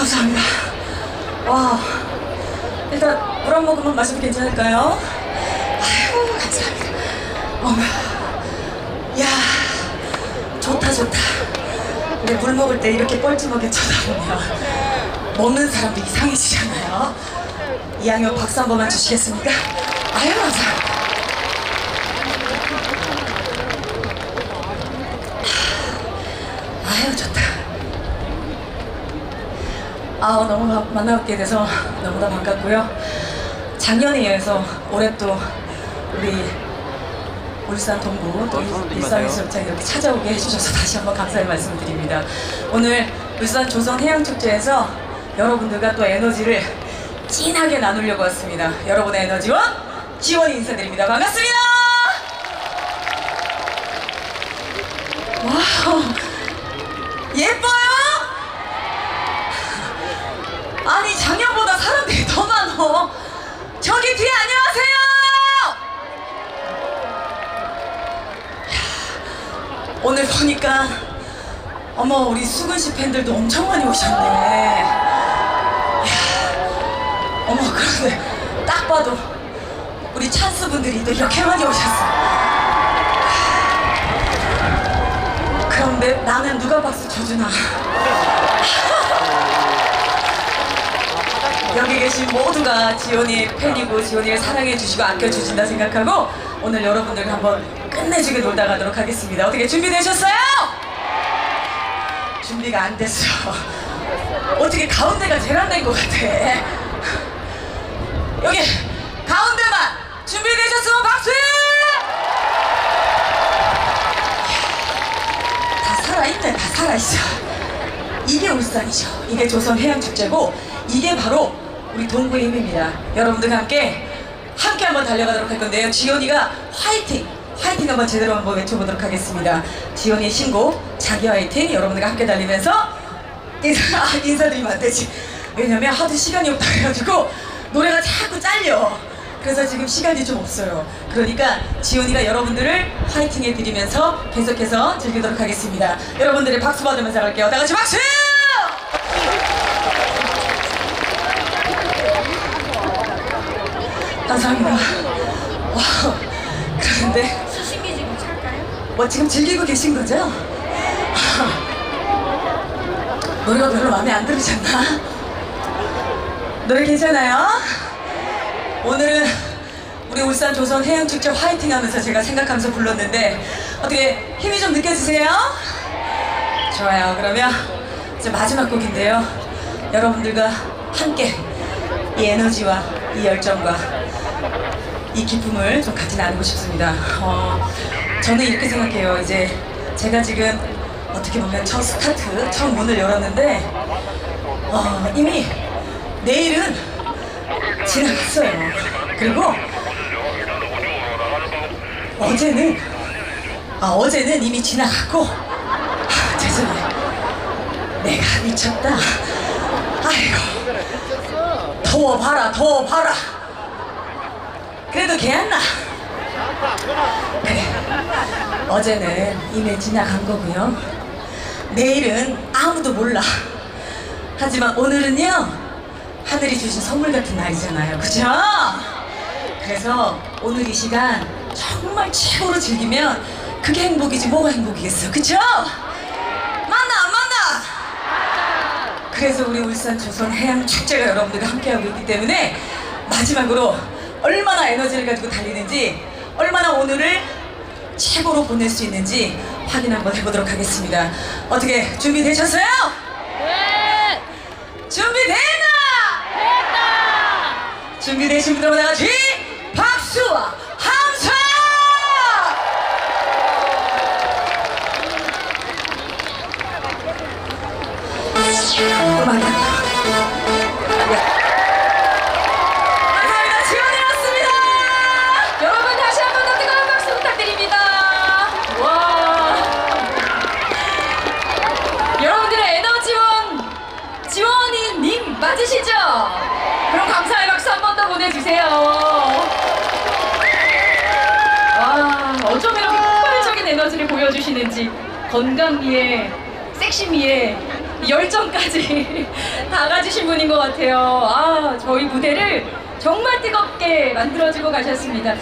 감사합니다. 와, 일단 물 한 모금만 마셔도 괜찮을까요? 아유, 감사합니다. 어머, 야, 좋다 좋다. 근데 물 먹을 때 이렇게 뻘쭘하게 쳐다보면 먹는 사람도 이상해지잖아요. 이양혁 박수 한 번만 주시겠습니까? 아유, 감사합니다. 아유, 좋다. 아 너무 마- 만나뵙게 돼서 너무나 반갑고요. 작년에 이어서 올해 또 우리 울산 동구 또 일산해수욕장 이렇게 찾아오게 해주셔서 다시 한번 감사의 말씀드립니다. 오늘 울산 조선 해양축제에서 여러분들과 또 에너지를 진하게 나누려고 왔습니다. 여러분의 에너지와 지원이 인사드립니다. 반갑습니다. 와우 예뻐요? 아니 작년보다 사람들이 더 많어. 저기 뒤에 안녕하세요. 야, 오늘 보니까 어머 우리 수근 씨 팬들도 엄청 많이 오셨네. 야, 어머 그런데 딱 봐도 우리 찬스 분들이 또 이렇게 많이 오셨어. 그런데 나는 누가 박수 쳐주나? 여기 계신 모두가 지원이의 팬이고 지원이를 사랑해 주시고 아껴 주신다 생각하고 오늘 여러분들과 한번 끝내주게 놀다 가도록 하겠습니다. 어떻게 준비되셨어요? 준비가 안 됐어. 어떻게 가운데가 제일 안된것 같아. 여기 가운데만 준비되셨으면 박수! 다 살아있네, 다 살아있어. 이게 울산이죠. 이게 조선해양축제고 이게 바로 우리 동구의 힘입니다. 여러분들과 함께 함께 한번 달려가도록 할 건데요. 지연이가 화이팅! 화이팅 한번 제대로 한번 외쳐보도록 하겠습니다. 지연이의 신곡 자기 화이팅 여러분들과 함께 달리면서 인사, 아, 인사드리면 안 되지. 왜냐면 하도 시간이 없다 해가지고 노래가 자꾸 잘려. 그래서 지금 시간이 좀 없어요. 그러니까 지훈이가 여러분들을 화이팅 해드리면서 계속해서 즐기도록 하겠습니다. 여러분들의 박수 받으면서 갈게요. 다 같이 박수! 감사합니다. 와, 그런데 수신기 지금 찰까요? 뭐 지금 즐기고 계신 거죠? 노래가 별로 마음에 안 들으셨나? 노래 괜찮아요? 오늘은 우리 울산 조선 해양축제 화이팅 하면서 제가 생각하면서 불렀는데 어떻게 힘이 좀 느껴지세요? 좋아요. 그러면 이제 마지막 곡인데요. 여러분들과 함께 이 에너지와 이 열정과 이 기쁨을 좀 같이 나누고 싶습니다. 어, 저는 이렇게 생각해요. 이제 제가 지금 어떻게 보면 첫 스타트, 첫 문을 열었는데 어, 이미 내일은 지나갔어요. 그리고 어제는 아 어제는 이미 지나갔고 아, 죄송해. 내가 미쳤다. 아이고 더워 봐라 더워 봐라. 그래도 걔안나 그래 어제는 이미 지나간 거고요 내일은 아무도 몰라 하지만 오늘은요 하늘이 주신 선물 같은 날이잖아요 그죠? 그래서 오늘 이 시간 정말 최고로 즐기면 그게 행복이지 뭐가 행복이겠어 그죠? 맞나 안 맞나? 그래서 우리 울산 조선 해양 축제가 여러분들과 함께하고 있기 때문에 마지막으로 얼마나 에너지를 가지고 달리는지 얼마나 오늘을 최고로 보낼 수 있는지 확인 한번 해보도록 하겠습니다. 어떻게 준비되셨어요? 네! 준비됐나? 됐다! 준비되신 분들 다 같이 주세요. 와 어쩜 이렇게 폭발적인 에너지를 보여주시는지 건강미에 섹시미에 열정까지 다 가지신 분인 것 같아요. 아 저희 무대를 정말 뜨겁게 만들어주고 가셨습니다.